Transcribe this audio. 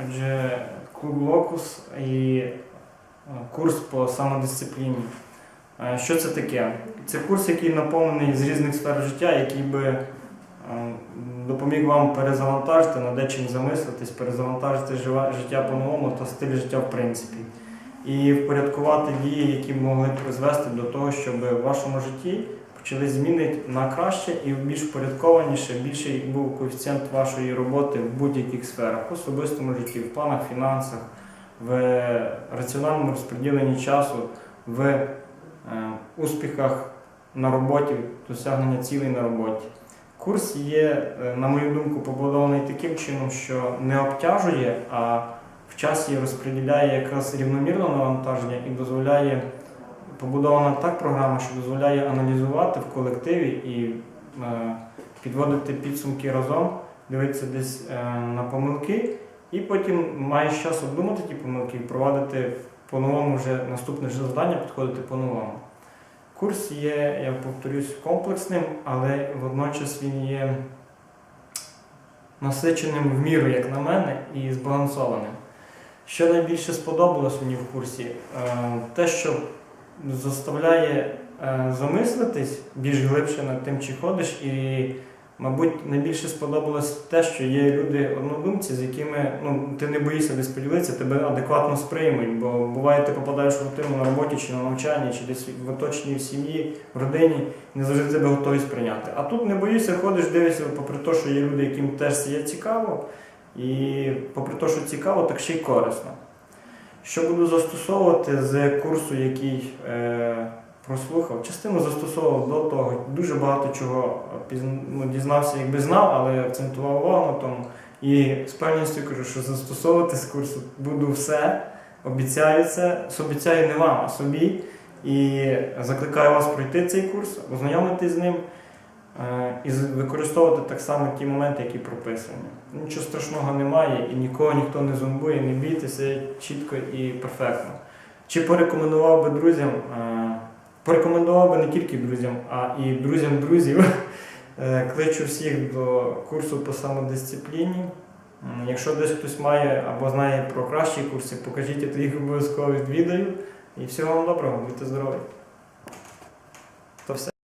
Отже, клуб Локус і е, курс по самодисципліні. Е, Що це таке? Це курс, який наповнений з різних сфер життя, який би е, допоміг вам перезавантажити, над дечим замислитись, перезавантажити життя по-новому та стиль життя в принципі. І впорядкувати дії, які могли призвести до того, щоб в вашому житті почали зміни на краще і більш впорядкованіше, більший був коефіцієнт вашої роботи в будь-яких сферах, в особистому житті, в планах, фінансах, в раціональному розподіленні часу, в е, успіхах на роботі, досягнення цілей на роботі. Курс є, е, на мою думку, побудований таким чином, що не обтяжує, а в часі розподіляє якраз рівномірне навантаження і дозволяє побудована так програма, що дозволяє аналізувати в колективі і е, підводити підсумки разом, дивитися десь е, на помилки, і потім маєш час обдумати ті помилки і провадити по-новому вже наступне ж завдання, підходити по-новому. Курс є, я повторюсь, комплексним, але водночас він є насиченим в міру, як на мене, і збалансованим. Що найбільше сподобалось мені в курсі, Е, те, що заставляє е, замислитись більш глибше над тим, чи ходиш, і, мабуть, найбільше сподобалось те, що є люди однодумці, з якими ну, ти не боїшся десь поділитися, тебе адекватно сприймуть, бо буває, ти попадаєш в рутину на роботі чи на навчанні, чи десь в оточенні в сім'ї, в родині, не завжди тебе готові сприйняти. А тут не боїшся, ходиш, дивишся, попри те, що є люди, яким теж є цікаво, і попри те, що цікаво, так ще й корисно. Що буду застосовувати з курсу, який е, прослухав, частину застосовував до того, дуже багато чого пізн- ну, дізнався, якби знав, але акцентував увагу на тому. І з певністю кажу, що застосовувати з курсу буду все, обіцяю це, обіцяю не вам, а собі. І закликаю вас пройти цей курс, ознайомитись з ним. е, і використовувати так само ті моменти, які прописані. Нічого страшного немає і нікого ніхто не зомбує, не бійтеся чітко і перфектно. Чи порекомендував би друзям? Е, Порекомендував би не тільки друзям, а і друзям друзів. Е, Кличу всіх до курсу по самодисципліні. Якщо десь хтось має або знає про кращі курси, покажіть, я їх обов'язково відвідаю. І всього вам доброго, будьте здорові!